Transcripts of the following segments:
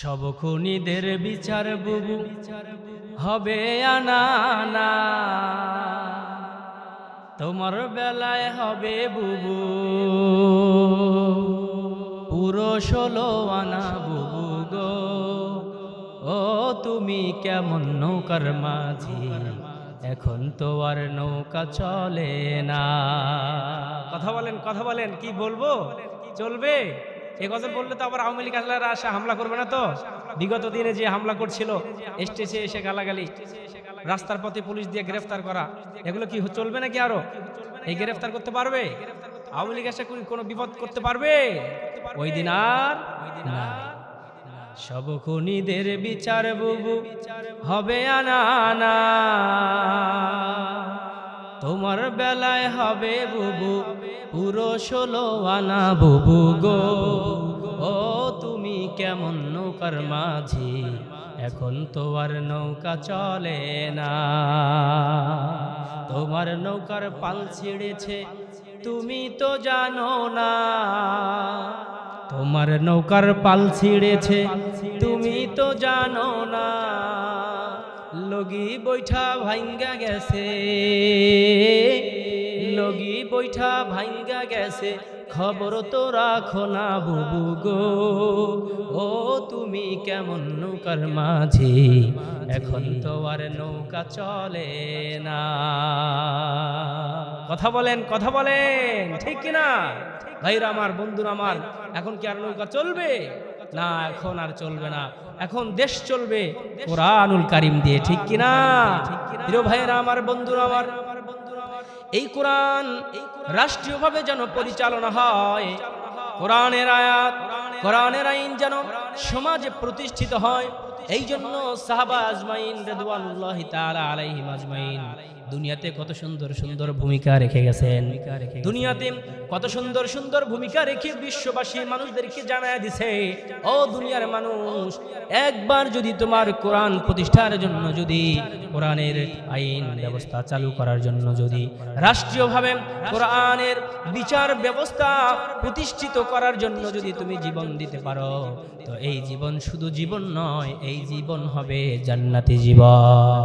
সব খুনিদের বিচার বুবু হবে আনা তোমার বেলায় হবে বুবু। পুরো ষোলো আনা বুবু গো। ও, তুমি কেমন নৌকার মাঝি? এখন তো আর নৌকা চলে না। কথা বলেন কথা বলেন, কি বলব? চলবে? এ কথা বললে তো আবার আওয়ামী লীগ আসলে আসে, হামলা করবে না তো? বিগত দিনে যে হামলা করছিল, স্টেজে এসে গালাগালি, রাস্তার পথে পুলিশ দিয়ে গ্রেফতার করা, এগুলো কি চলবে নাকি আরও? এই গ্রেফতার করতে পারবে? আওয়ামী লীগ এসে কোন- বিপদ করতে পারবে? ওই দিন আর সব খুনিদের বিচার বুবু, হবে আনা। তোমার বেলায় হবে বুবু। পুরো ষোলো আনা বুবু গো। ও, তুমি কেমন নৌকার মাঝি? এখন তো আর নৌকা চলে না। তোমার নৌকার পাল ছিঁড়েছে, তুমি তো জানো না। তোমার নৌকার পাল ছিঁড়েছে, তুমি তো জানো না। লগি বৈঠা ভাঙ্গা গেছে। লগি বৈঠা ভাঙ্গা গেছে, খবর তো রাখো না বুবু গো। ও তুমি কেমন নৌকার মাঝি, এখন তো আর নৌকা চলে না। কথা বলেন কথা বলেন, ঠিক কিনা? ভাইরা আমার, বন্ধুরা আমার, এখন কি আর নৌকা চলবে? না, এখন আর চলবে না। এখন দেশ চলবে কোরআনুল কারিম দিয়ে, ঠিক কিনা? প্রিয় ভাইরা আমার, বন্ধুরা আমার এই কোরআন রাষ্ট্রীয়ভাবে যেন পরিচালনা হয়, কোরআনের আয়াত, কোরআনের আইন যেন সমাজে প্রতিষ্ঠিত হয় এই জন্য সাহাবা আজমাইন রেদওয়ানুল্লাহ তাআলা আলাইহিম আজমাইন। দুনিয়াতে কত সুন্দর সুন্দর ভূমিকা রেখে গেছেন। দুনিয়াতে কত সুন্দর সুন্দর ভূমিকা রেখে বিশ্ববাসী মানুষদেরকে জানায় দিছে ও দুনিয়ার মানুষ একবার যদি তোমার কোরআন প্রতিষ্ঠার জন্য যদি কোরআনের আইন ব্যবস্থা চালু করার জন্য যদি রাষ্ট্রীয়ভাবে কোরআনের বিচার ব্যবস্থা প্রতিষ্ঠিত করার জন্য যদি তুমি জীবন দিতে পারো তো এই জীবন শুধু জীবন নয় এই জীবন হবে জান্নাতি জীবন।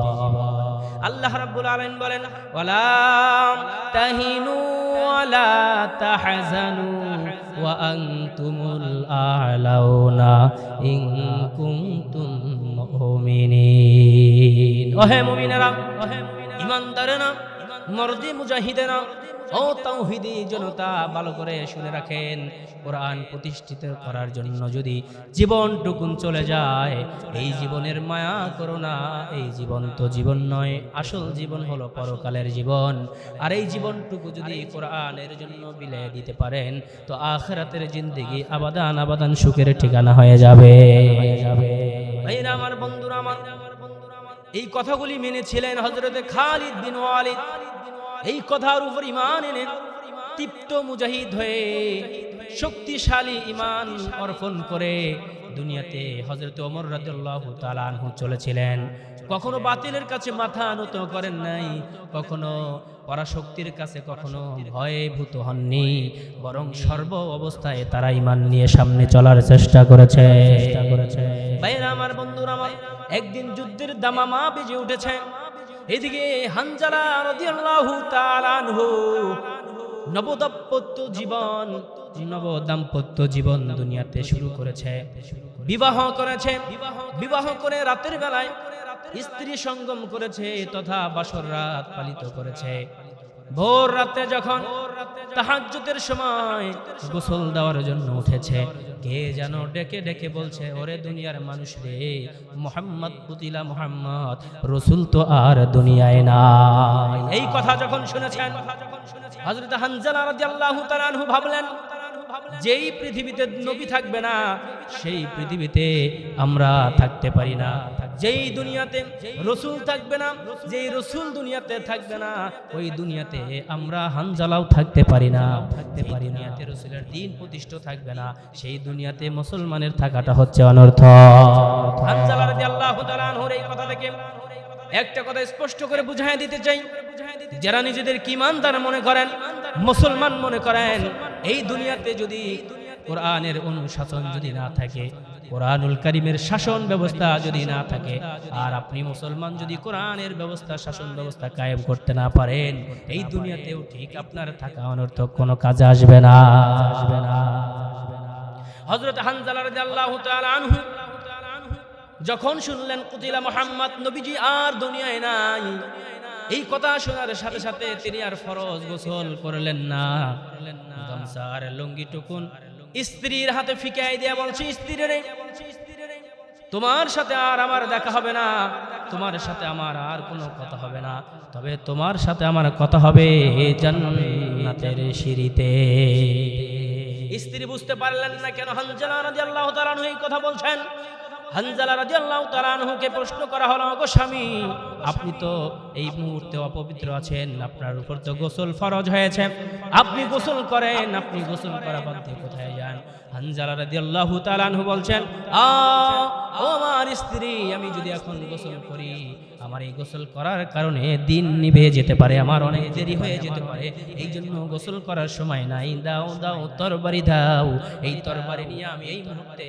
আল্লাহ রাব্বুল আলামিন বলেন ওয়ালা তাহিনু ওয়ালা তাহজানু ওয়া আনতুমুল আ'লাউনা ইন কুনতুম মুমিনিন। ওহে মুমিনেরা, ওহে ইমানদারেরা মর্দি মুজাহিদেরা ও তাওহিদি জনতা, ভালো করে শুনে রাখেন, কোরআন প্রতিষ্ঠিত করার জন্য যদি জীবনটুকুন চলে যায়, এই জীবনের মায়া করো না, এই জীবন তো জীবন নয়, আসল জীবন হলো পরকালের জীবন। আর এই জীবনটুকু যদি কোরআনের জন্য বিলে দিতে পারেন, তো আখরাতের জিন্দেগি আবাদান আবাদান সুখের ঠিকানা হয়ে যাবে। ভাইরা আমার বন্ধুরা, আমার এই কথাগুলি মেনেছিলেন হজরতে খালিদ বিন ওয়ালিদ। এই কথার উপর ইমান এনে তৃপ্ত মুজাহিদ হয়ে শক্তিশালী ইমান অর্পণ করে দুনিয়াতে হজরত রাদিয়াল্লাহু তাআলা আনহু চলেছিলেন। কখনো বাতিলের কাছে মাথা নত করেন নাই, কখনো পরাশক্তির কাছে কখনো ভয়ে ভূত হননি, বরং সর্ব অবস্থায় তারা ইমান নিয়ে সামনে চলার চেষ্টা করেছে। চেষ্টা করেছে ভাইরা আমার বন্ধুরা, আমার একদিন যুদ্ধের দামামা বেজে উঠেছে। এদিকে হানজালা রাদিয়াল্লাহু তাআলা আনহু, নবদাম্পত্য জীবন নব দাম্পত্য জীবন দুনিয়াতে শুরু করেছে। বিবাহ করেছে, বিবাহ করে রাতের বেলায় স্ত্রী সঙ্গম করেছে তথা বাসর রাত পালিত করেছে। ভোর রাতে যখন তাহাজ্জুদের সময় গোসল দেওয়ার জন্য উঠেছে। কে যেন ডেকে ডেকে বলছে, ওরে দুনিয়ার মানুষ রে, মোহাম্মদ পুতিলা মোহাম্মদ, রসুল তো আর দুনিয়ায় নাই। এই কথা যখন শুনেছেন হজরত হানজালা রাদিয়াল্লাহু তাআলা ভাবলেন যেই পৃথিবীতে নবী থাকবে না সেই পৃথিবীতে আমরা থাকতে পারি না। যেই দুনিয়াতে রসুল থাকবে না যেই রসুল দুনিয়াতে থাকবে না ওই দুনিয়াতে আমরা হানজালাও থাকতে পারি না। থাকতে পারি না। দুনিয়াতে রসুলের দিন প্রতিষ্ঠিত থাকবে না সেই দুনিয়াতে মুসলমানের থাকাটা হচ্ছে অনর্থ হানজালা তাআলা আনহুর এই কথা থেকে একটা কথা স্পষ্ট করে বুঝাই দিতে চাই। যারা নিজেদের কিমানদার মনে করেন মুসলমান মনে করেন এই দুনিয়াতে যদি কোরআনের অনুশাসন যদি না থাকে, কোরআনুল কারিমের শাসন ব্যবস্থা যদি না থাকে, আর আপনি মুসলমান যদি কোরআনের ব্যবস্থা, শাসন ব্যবস্থা কায়েম করতে না পারেন, এই দুনিয়াতেও ঠিক আপনার থাকা অনর্থক কোনো কাজে আসবে না। আসবে না হযরত হানজালা রাদিয়াল্লাহু তাআলা আনহু যখন শুনলেন, কুতিলা মোহাম্মদ নবীজি আর দুনিয়ায় নাই, এই কথা শোনার সাথে সাথে তিনি আর ফরজ গোসল করলেন না। আর লুঙ্গি টুকুন স্ত্রীর হাতে ফিকাই দিয়ে বলছে, স্ত্রী রে, তোমার সাথে আর আমার দেখা হবে না। তোমার সাথে আমার আর কোনো কথা হবে না। তবে তোমার সাথে আমার কথা হবে জান্নাতের সিঁড়িতে। স্ত্রী বুঝতে পারলেন না কেন, হানজালা রাদিয়াল্লাহু তাআলা এই কথা বলছেন। হানজালা রাজি আল্লাহ তালানহুকে প্রশ্ন করা হলো গো স্বামী, আপনি তো এই মুহূর্তে অপবিত্র আছেন, আপনার উপর তো গোসল ফরজ হয়েছে। আপনি গোসল করেন, আপনি গোসল করা বাদ দিয়ে কোথায় যান? হানজালা তাআলা আনহু বলছেন, আ আমার স্ত্রী, আমি যদি এখন গোসল করি আমার এই গোসল করার কারণে দিন নিভে যেতে পারে, আমার অনেক দেরি হয়ে যেতে পারে, এই জন্য গোসল করার সময় নাই। দাও দাও, তরবারি দাও, এই তরবারি নিয়ে আমি এই মুহূর্তে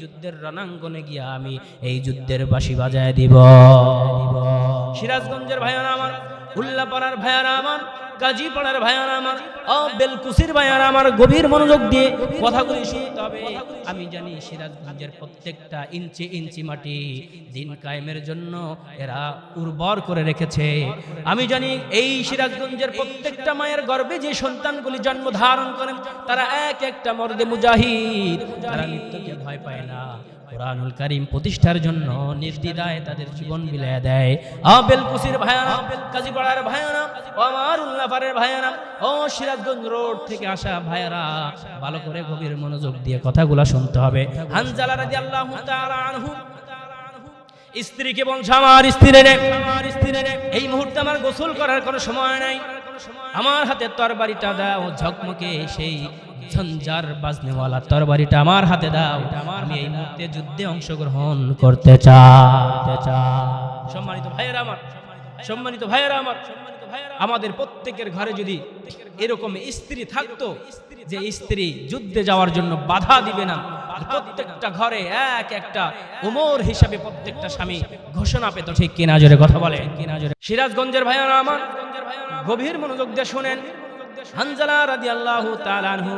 যুদ্ধের রণাঙ্গনে গিয়ে আমি এই যুদ্ধের বাসি বাজায় দিব। সিরাজগঞ্জের ভাইয়ারা আমার, উল্লাপাড়ার ভাইয়ারা আমার গাজীপাড়ার ভাইয়ারা আমার ও বেলকুসির ভাইয়ারা আমার গভীর মনোযোগ দিয়ে কথাগুলি শুনতে হবে। আমি জানি সিরাজগঞ্জের প্রত্যেকটা ইঞ্চি ইঞ্চি মাটি দিন কায়েমের জন্য এরা উর্বর করে রেখেছে। আমি জানি এই সিরাজগঞ্জের প্রত্যেকটা মায়ের গর্ভে যে সন্তানগুলি জন্ম ধারণ করেন, তারা এক একটা মর্দে মুজাহিদ, তারা মৃত্যুকে ভয় পায় না। কোরআনুল কারিম প্রতিষ্ঠার জন্য নির্দ্বিধায় তাদের জীবন বিলায় দেয়। আবেল কুসির ভাইয়ানা কাজীপাড়ার ভাইয়ানা ও আমার উল্লাপাড়ের ভাইয়ানা ও সিরাজগঞ্জ রোড থেকে আসা ভাইয়ারা, ভালো করে গভীর মনোযোগ দিয়ে কথাগুলো শুনতে হবে। হানজালা রাদিয়াল্লাহু তাআলা আনহু, স্ত্রীকে বলছে, আমার স্ত্রী রে, আমার স্ত্রী রে, এই মুহূর্তে আমার গোসল করার কোনো সময় নাই। আমার হাতে তরবারিটা দাও, ঝকমকে সেই ঝঞ্ঝার বাজনেওয়ালা তরবারিটা আমার হাতে দাও। আমি এই মুহূর্তে যুদ্ধে অংশগ্রহণ করতে চাই। সম্মানিত ভাইয়েরা আমার, সম্মানিত ভাইয়েরা আমার, আমাদের প্রত্যেকের ঘরে যদি এরকম স্ত্রী থাকতো, যে স্ত্রী যুদ্ধে যাওয়ার জন্য বাধা দিবে না, প্রত্যেকটা ঘরে এক একটা উমর হিসাবে প্রত্যেকটা স্বামী ঘোষণা পেত, ঠিক কিনা জোরে কথা বলে? কিনা জোরে সিরাজগঞ্জের ভাইয়ারা আমার, গভীর মনোযোগ দিয়ে শোনেন। হানজালা রাজি আল্লাহ তালানহু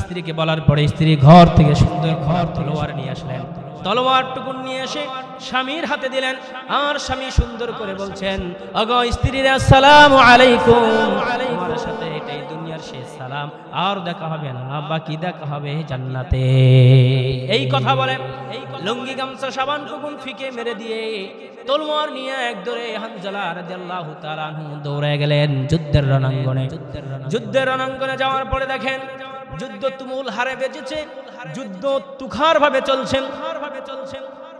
স্ত্রীকে বলার পরে স্ত্রী ঘর থেকে সুন্দর ঘর তলোয়ার নিয়ে আসলেন। তলোয়ার টুকুন নিয়ে এসে স্বামীর হাতে দিলেন। আর স্বামী সুন্দর করে বলছেন, অগ স্ত্রীরা সালাম আলাইকুম। আমার সাথে এটাই দুনিয়ার শেষ সালাম। আর দেখা হবে না, বাকি দেখা হবে জান্নাতে। এই কথা বলে এই লুঙ্গি, গামছা, সাবান টুকুন ফিকে মেরে দিয়ে তলোয়ার নিয়ে এক দৌড়ে হানজালা রাদিয়াল্লাহু তাআলা আনহু দৌড়ে গেলেন যুদ্ধের রণাঙ্গনে। যুদ্ধের রণাঙ্গনে যাওয়ার পরে দেখেন যুদ্ধ তুমুল হারে বেঁচেছে, যুদ্ধ তুখার ভাবে চলছে।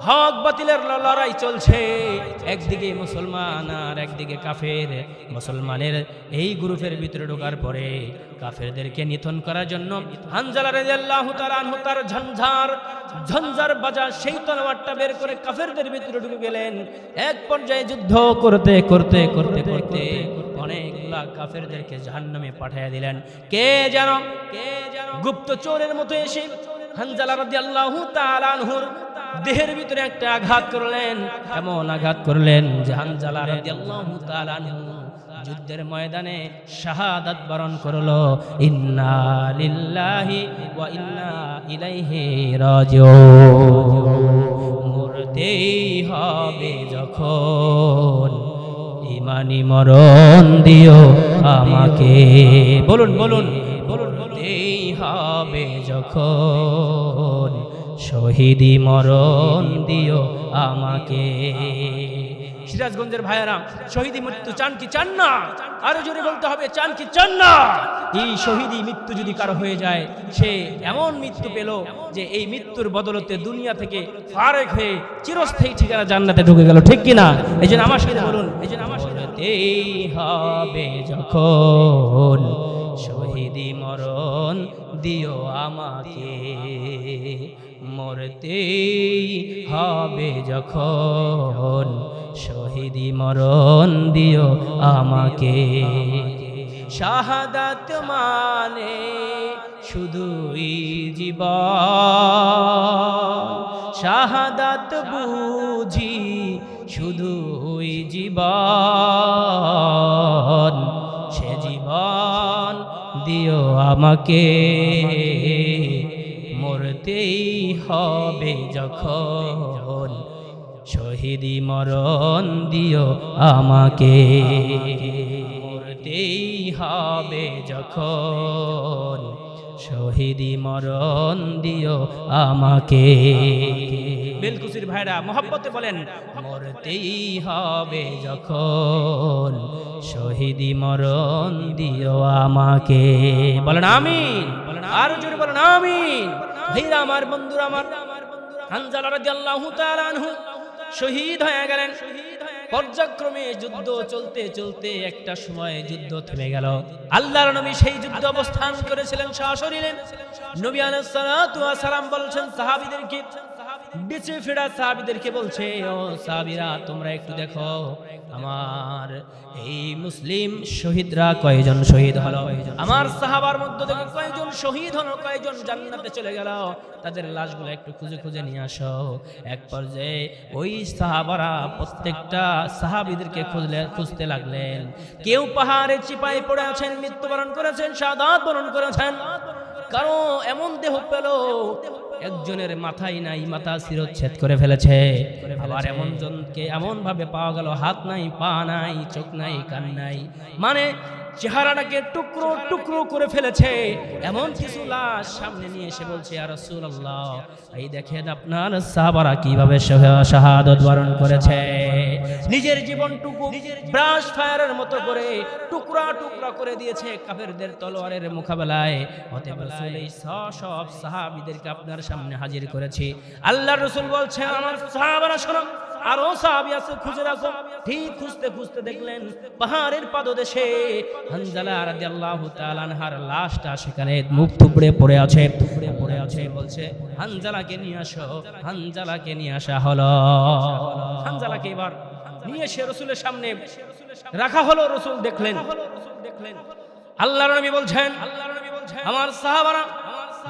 হক বাতিলের লড়াই চলছে। একদিকে মুসলমান আর একদিকে কাফের। মুসলমানের এই গ্রুপের ভিতরে ঢোকার পরে কাফেরদেরকে নিথন করার জন্য হানজালা রাদিয়াল্লাহু তাআলা আনহু তার ঝঞ্ঝার ঝঞ্ঝার বাজা সেই তলোয়ারটা বের করে কাফেরদের ভিতরে ঢুকে গেলেন। এক পর্যায়ে যুদ্ধ করতে করতে করতে করতে অনেকগুলা কাফেরদেরকে জাহান্নামে পাঠিয়ে দিলেন। কে যেন কে যেন গুপ্ত চোরের মতো এসে হানজালা রাদিয়াল্লাহু তাআলা আনহুর দেহের ভিতরে একটা আঘাত করলেন। এমন আঘাত করলেন যে হানজালা রাদিয়াল্লাহু তাআলা আনহু যুদ্ধের ময়দানে শাহাদাত বরণ করল। ইন্না লিল্লাহি ওয়া ইন্না ইলাইহি রাজিউন। মরতেই হবে যখন ইমানি মরণ দিও আমাকে। বলুন বলুন। যখন শহীদি মরণ দিও আমাকে। সিরাজগঞ্জের ভাইয়ারাম, শহীদি মৃত্যু চান কি চান না? আরও জোরে বলতে হবে, চান কি চান না? এই শহীদি মৃত্যু যদি কারও হয়ে যায়, সে এমন মৃত্যু পেল যে এই মৃত্যুর বদলতে দুনিয়া থেকে ফারেক হয়ে চিরস্থায়ী ঠিকানা জান্নাতে ঢুকে গেল, ঠিক কি না এই জন্য আমার সাথে বলুন, এই জন্য আমার সাথে হবে যখন শহীদি মরণ দিও আমাকে। মরতেই হবে যখন শহীদি মরণ দিও আমাকে। শাহাদাত মানে শুধুই জীবন। শাহাদাত বুঝি শুধুই জীবন। দিও আমাকে। মরতেই হবে যখন শহীদি মরণ দিও আমাকে। মরতেই হবে যখন শহীদি মরণ দিও আমাকে। বেলকুসির ভাইরা মোহাব্বতে বলেন, মরতেই হবে যখন শহীদি মরণ দিও আমাকে। বলেন আমিন। আর জোরে বলেন আমিন। ভাইরা আমার বন্ধুরা আমার, হানজালা রাদিয়াল্লাহু তাআলা আনহু শহীদ হয়ে গেলেন। পর্যায়ক্রমে যুদ্ধ চলতে চলতে একটা সময় যুদ্ধ থেমে গেল। আল্লাহর নবী সেই যুদ্ধ অবস্থান করেছিলেন সশরীরে নবী আলাইহিস সালাম বলছেন, সাহাবীদেরকে বেঁচে ফেরা সাহাবীদেরকে বলছে, ও সাহাবীরা, তোমরা একটু দেখো, আমার এই মুসলিম শহীদরা কয়জন শহীদ হলো? আমার সাহাবার মধ্যে থেকে কয়জন শহীদ হলো? কয়জন জান্নাতে চলে গেল? তাদের লাশগুলো একটু খুঁজে খুঁজে নিয়ে আসো। এক পর্যায়ে ওই সাহাবারা প্রত্যেকটা সাহাবিদেরকে খুঁজলে, খুঁজতে লাগলেন। কেউ পাহাড়ে চিপায় পড়ে আছেন, মৃত্যুবরণ করেছেন, সাদাত বরণ করেছেন। কারও এমন দেহ পেল একজনের মাথায় নাই, মাথা শিরচ্ছেদ করে ফেলেছে। আবার এমন জনকে এমন ভাবে পাওয়া গেল, হাত নাই, পা নাই, চোখ নাই, কান নাই। মানে চেহারাটাকে টুকরো টুকরো করে ফেলেছে। এমন কিছু লাশ সামনে নিয়ে এসে বলছে আর এই দেখেন আপনার সাহাবারা কীভাবে শাহ- শাহাদত বরণ করেছে। নিজের জীবনটুকু ব্রাশ ফায়ারের মতো করে টুকরা টুকরা করে দিয়েছে কাফেরদের তলোয়ারের মোকাবেলায়। অতএব রাসূল, এই সব সাহাবীদেরকে আপনার সামনে হাজির করেছি। আল্লাহ রাসূল বলছে আমার সাহাবারা শোনো আরও সাহাবী আছে, খুঁজে রাখো ঠিক খুঁজতে খুঁজতে দেখলেন পাহাড়ের পাদদেশে হানজালা রাদিয়াল্লাহু তাআলা আনহার লাশটা সেখানে মুখ থুবড়ে পড়ে আছে, থুবড়ে পড়ে আছে। বলছে, হানজালাকে নিয়ে আসো, হানজালাকে নিয়ে আসা হলো। হানজালাকে এবার নিয়ে এসে রসুলের সামনে রাখা হলো, রসুল দেখলেন। আল্লাহর নবী বলছেন, আমার সাহাবারা,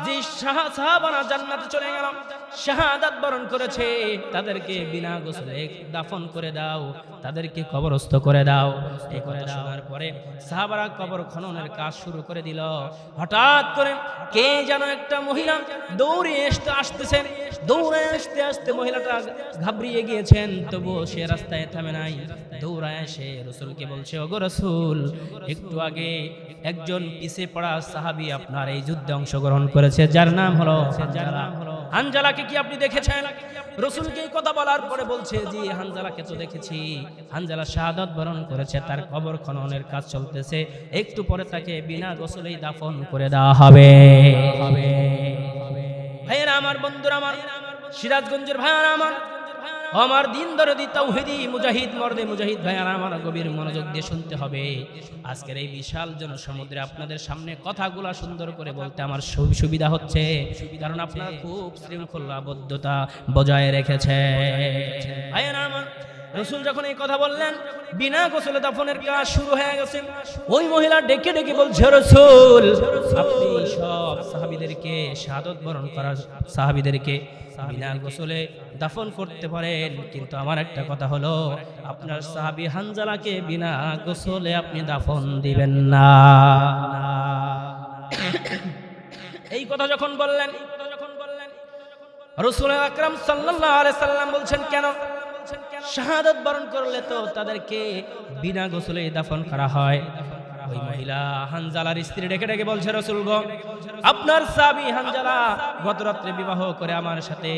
যে সাহা- সাহাবারা জান্নাতে চলে গেল শাহাদাত বরণ করেছে, তাদেরকে বিনা গোসলে দাফন করে দাও, তাদেরকে কবরস্থ করে দাও। এই করে দেওয়ার পরে সাহাবারা কবর খননের কাজ শুরু করে দিল। হঠাৎ করে কে যেন একটা মহিলা দৌড়ে আসতে আসতেছেন। দৌড়ে আসতে আসতে মহিলাটা ঘাবড়িয়ে গিয়েছেন, তবুও সে রাস্তায় থামে নাই। দৌড়ায় এসে রসুলকে বলছে, ওগো রসুল, একটু আগে একজন পিছে পড়া সাহাবি আপনার এই যুদ্ধে অংশগ্রহণ করেছে, যার নাম হলো যার নাম হলো হানজালাকে কি আপনি দেখেছেন? রসুলকে এই কথা বলার পরে বলছে, জি, হানজালাকে তো দেখেছি। হানজালা শাহাদত বরণ করেছে, তার কবর খননের কাজ চলতেছে। একটু পরে তাকে বিনা গোসলেই দাফন করে দেওয়া হবে। ভাইয়েরা আমার বন্ধুরা আমার, সিরাজগঞ্জের ভাইয়ারা আমার আমার দিন দরদি তাওহিদি, মুজাহিদ মর্দে, মুজাহিদ ভাইয়ারা আমার গভীর মনোযোগ দিয়ে শুনতে হবে। আজকের এই বিশাল জনসমুদ্রে আপনাদের সামনে কথাগুলো সুন্দর করে বলতে আমার সুবিধা হচ্ছে, কারণ আপনার খুব শৃঙ্খলাবদ্ধতা বজায় রেখেছে ভাইয়ারা আমার রসুল যখন এই কথা বললেন, বিনা গোসলে দাফনের কাজ শুরু হয়ে গেছে। ওই মহিলা ডেকে ডেকে বলছে রসুল, আপনি সব সাহাবিদেরকে শাহাদত বরণ করার সাহাবিদেরকে বিনা গোসলে দাফন করতে পারেন। কিন্তু আমার একটা কথা হলো, আপনার সাহাবি হানজালাকে বিনা গোসলে আপনি দাফন দিবেন না। এই কথা যখন বললেন, রসুল আকরাম আলাইহি সাল্লাম বলছেন, কেন? শাহাদত বরণ করলে তো তাদেরকে বিনা গোসলে দাফন করা হয়? ওই মহিলা হানজালার স্ত্রী ডেকে ডেকে বলছে আপনার সাবি হানজালা গত রাত্রে বিবাহ করে আমার সাথে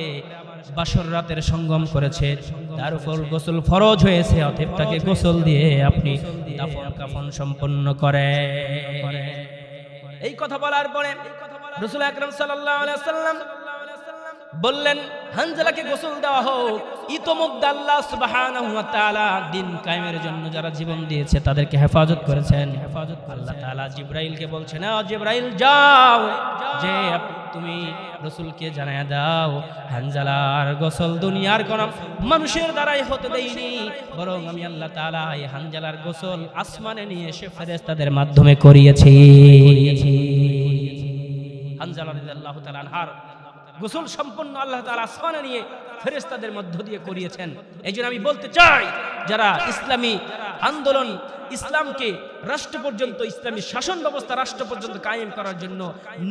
বাসর রাতের সঙ্গম করেছে। তার উপর গোসল ফরজ হয়েছে অতএব তাকে গোসল দিয়ে আপনি দাফন কাফন সম্পন্ন করে এই কথা বলার পরে রসুল আকরম সাল্লাম বললেন, হানজালাকে গোসল দেওয়া হোক। দিন যারা জীবন দিয়েছে, তাদেরকে হেফাজত করেছেন। হেফাজত বলছেন গোসল দুনিয়ার মানুষের দ্বারাই হতে দেইনি বরং আমি আল্লাহ হানজালার গোসল আসমানে নিয়ে এসে ফেরেশতাদের মাধ্যমে করিয়েছি। হানজালা গোসল সম্পন্ন আল্লাহ তাআলা আসমানে নিয়ে ফেরেশতাদের মধ্য দিয়ে করিয়েছেন। এই আমি বলতে চাই, যারা ইসলামী আন্দোলন, ইসলামকে রাষ্ট্র পর্যন্ত, ইসলামী শাসন ব্যবস্থা রাষ্ট্র পর্যন্ত কায়েম করার জন্য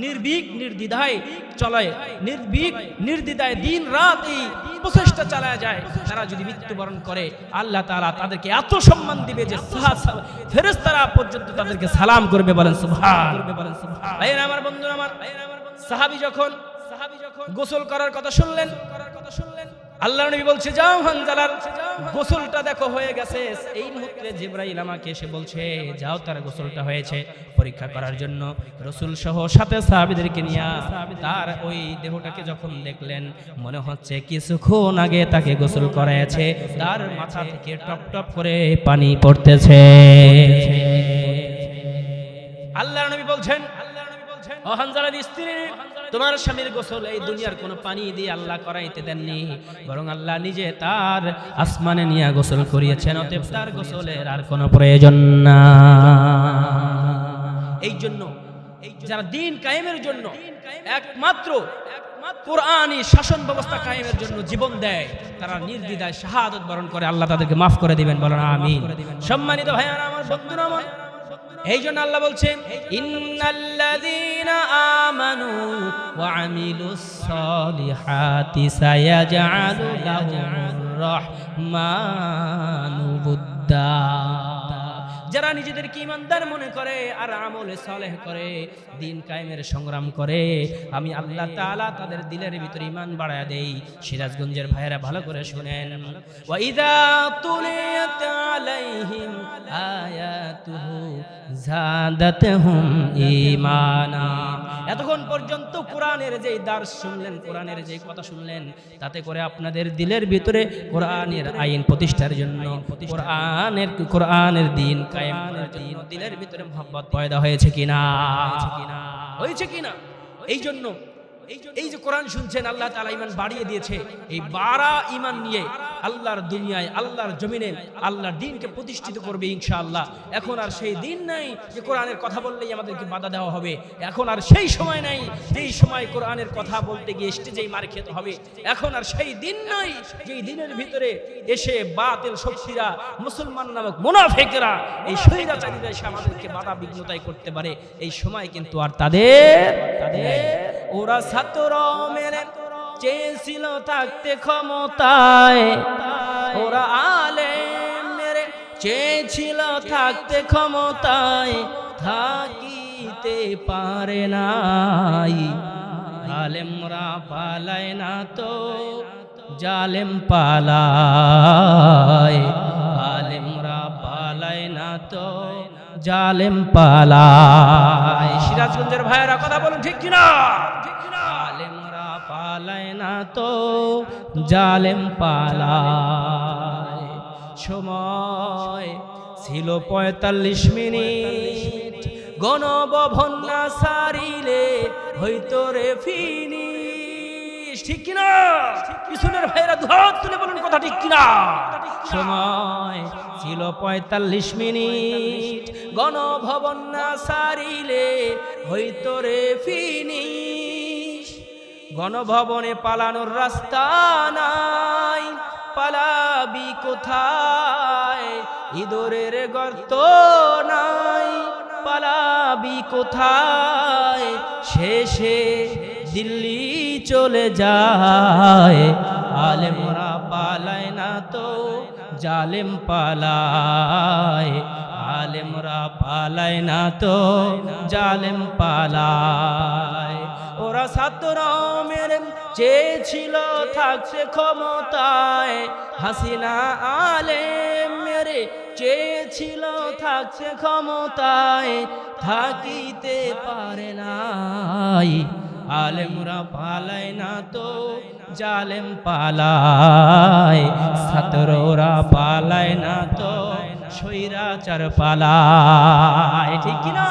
নির্ভীক, নির্দ্বিধায় চলায়, নির্ভীক, নির্দ্বিধায় দিন রাত এই প্রচেষ্টা চালায় যায়। তারা যদি মৃত্যুবরণ করে, আল্লাহ তাআলা তাদেরকে এত সম্মান দিবে যে ফেরেশতারা পর্যন্ত তাদেরকে সালাম করবে বলেন সুবহান। আমার বন্ধুরা, আমার সাহাবী যখন গোসল করার কথা শুনলেন? করার কথা শুনলেন। আল্লাহ নবী বলছে যাও হানজালার গোসলটা দেখো হয়ে গেছে। এই মুহূর্তে জিব্রাইল আমাকে এসে বলছে যাও তার গোসলটা হয়েছে পরীক্ষা করার জন্য। রসুল সহ সাথে সাহাবীদেরকে নিয়ে তার ওই দেহটাকে যখন দেখলেন মনে হচ্ছে কিছুক্ষণ আগে তাকে গোসল করাইছে। তার মাথা থেকে টপ টপ করে পানি পড়তেছে। আল্লাহ নবী বলছেন ও হানজালার স্ত্রী, তোমার স্বামীর গোসল এই দুনিয়ার কোনো পানি দিয়ে আল্লাহ করাইতে দেননি, বরং আল্লাহ নিজে তার আসমানে নিয়ে গোসল করিয়েছেন, অতএব তার গোসলের আর কোনো প্রয়োজন না। এই জন্য যারা দিন কায়েমের জন্য একমাত্র কোরআনই শাসন ব্যবস্থা কায়েমের জন্য জীবন দেয়, তারা নির্দ্বিধায় শাহাদত বরণ করে, আল্লাহ তাদেরকে মাফ করে দিবেন, বলেন আমিন। সম্মানিত ভাইয়ারা, আমার বন্ধুরা, আমার এই জন্য আল্লাহ বলছে ইন্নাল্লাযীনা আমানু ওয়া আমিলুস সলিহাতি সায়াজআলু লাহুমুর রাহমানু বুদ্দা। যারা নিজেদেরকে ইমানদার মনে করে আর আমলে সলেহ করে, দিন কায়েমের সংগ্রাম করে, আমি আল্লাহ তালা তাদের দিলের ভিতরে ইমান বাড়ায় দেই। সিরাজগঞ্জের ভাইয়েরা ভালো করে শোনেন। ইমানা এতক্ষণ পর্যন্ত কোরআনের যে দার্স শুনলেন, কোরআনের যে কথা শুনলেন, তাতে করে আপনাদের দিলের ভিতরে কোরআনের আইন প্রতিষ্ঠার জন্য, কোরআনের কোরআনের দিন দিলের ভিতরে মোহাম্মত পয়দা হয়েছে কিনা? হয়েছে কিনা? এই জন্য এই যে কোরআন শুনছেন, আল্লাহ তালা ইমান বাড়িয়ে দিয়েছে। এই বাড়া ইমান নিয়ে আল্লাহর দুনিয়ায়, আল্লাহর জমিনে আল্লাহর দিনকে প্রতিষ্ঠিত করবে ইনশাআল্লাহ। এখন আর সেই দিন নাই যে কোরআনের কথা বললেই আমাদেরকে বাধা দেওয়া হবে। এখন আর সেই সময় নাই যেই সময় কোরআনের কথা বলতে গিয়ে স্টেজেই মার খেতে হবে। এখন আর সেই দিন নাই যেই দিনের ভিতরে এসে বাতিল শক্তিরা, মুসলমান নামক মুনাফেকরা, এই স্বৈরাচারীরা এসে আমাদেরকে বাধা বিঘ্নতাই করতে পারে। এই সময় কিন্তু আর তাদের তাদের ওরা ছাত্র মেরে চেয়েছিল থাকতে ক্ষমতায়। ওরা আলে মেরে চেয়েছিল থাকতে ক্ষমতায়, থাকিতে পারে নাই। আলেমরা পালায় না তো, জালেম পালায়। আলেমরা পালায় না তো, জালেম পালায়। সিরাজগঞ্জের ভাইয়েরা কথা বলুন ঠিক কিনা? আলেমরা পালায় না তো জালেম পালায়। সময় ছিল পঁয়তাল্লিশ মিনিট গণভবন না সারিলে হইতো রে ফিনিশ ঠিক কিনা? পিছনের ভাইরা ধর তুলে বলুন কথা ঠিক কিনা? সময় ছিল পঁয়তাল্লিশ মিনিট। গণভবন না সারিলে হইতো রে ফিনিশ। গণভবনে পালানোর রাস্তা নাই, পালাবি কোথায়? ইঁদুরের গর্ত নাই, পালাবি কোথায়? শেষে দিল্লি চলে যায়। আলেমরা পালায় না তো জালেম পালায়, আলেমরা পালায় না তো, জালেম পালায়। ওরা ছাত্র মেরে চেয়েছিল, থাকছে ক্ষমতায়। হাসিনা আলেম মেরে চেয়েছিল, থাকছে ক্ষমতায়। থাকিতে পারে নাই। আলেমরা পালায় না তো জালেম পালায় ছাত্ররা পালায় না তো সৈরাচার পালায়। ঠিক কিনা?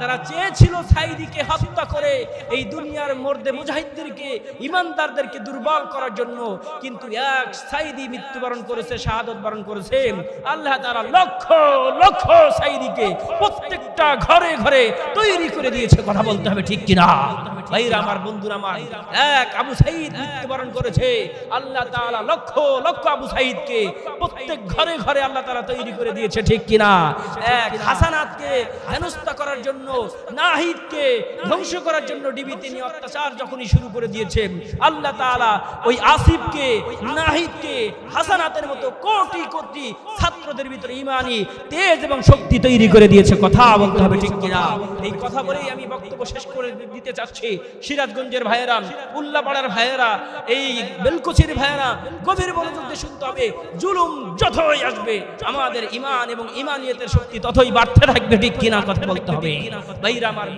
তারা চেয়েছিল সাইদিকে হত্যা করে এই দুনিয়ার মধ্যে মুজাহিদদেরকে, ইমানদারদেরকে দুর্বল করার জন্য। কিন্তু এক সাইদি মৃত্যুবরণ করেছে, শাহাদত বরণ করেছে। আল্লাহ তারা লক্ষ লক্ষ সাইদিকে প্রত্যেকটা ঘরে ঘরে তৈরি করে দিয়েছে। কথা বলতে হবে ঠিক কিনা? আমার, বন্ধুরা আমার, এক আবু সাইদ মৃত্যুবরণ করেছে। আল্লাহ তাআলা লক্ষ লক্ষ আবু সাইদকে প্রত্যেক ঘরে ঘরে আল্লাহ তাআলা তৈরি করে দিয়েছে ঠিক কিনা? এক হাসানাতকে করার জন্য নাহিদকে ধ্বংস করার জন্য ডিবি তিনি অত্যাচার যখনই শুরু করে দিয়েছেন। আল্লাহ তাআলা ওই আসিফকে, নাহিদকে, হাসানাতের মতো কোটি কোটি ছাত্রদের ভিতরে ইমানি তেজ এবং শক্তি তৈরি করে দিয়েছে। কথা বলতে হবে ঠিক কিনা? এই কথা বলেই আমি বক্তব্য শেষ করে দিতে চাচ্ছি। সিরাজগঞ্জের ভাইয়েরা, উল্লাপাড়ার ভাইয়েরা, এই বেলকুচির ভাইয়েরা, গভীর মনোযোগ দিয়ে শুনতে হবে। জুলুম যতই আসবে, আমাদের ইমান এবং ইমানিয়তের শক্তি ততই বাড়তে থাকবে ঠিক কিনা? কথা বলতে হবে।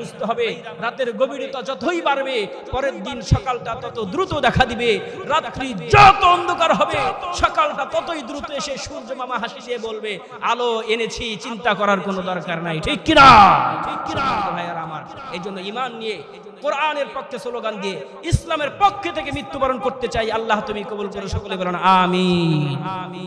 বুঝতে হবে। রাতের গভীরতা যতই বাড়বে, পরের দিন সকালটা তত দ্রুত দেখা দিবে। রাত্রি যত অন্ধকার হবে, সকালটা ততই দ্রুত এসে সূর্য মামা হাসি দিয়ে বলবে, আলো এনেছি, চিন্তা করার কোনো দরকার নাই। ঠিক কিনা? ঠিক কিনা? আমার, এই জন্য ইমান নিয়ে কোরআনের পক্ষে স্লোগান দিয়ে ইসলামের পক্ষে থেকে মৃত্যুবরণ করতে চাই। আল্লাহ তুমি কবুল করে, সকলে বলেন, আমিন।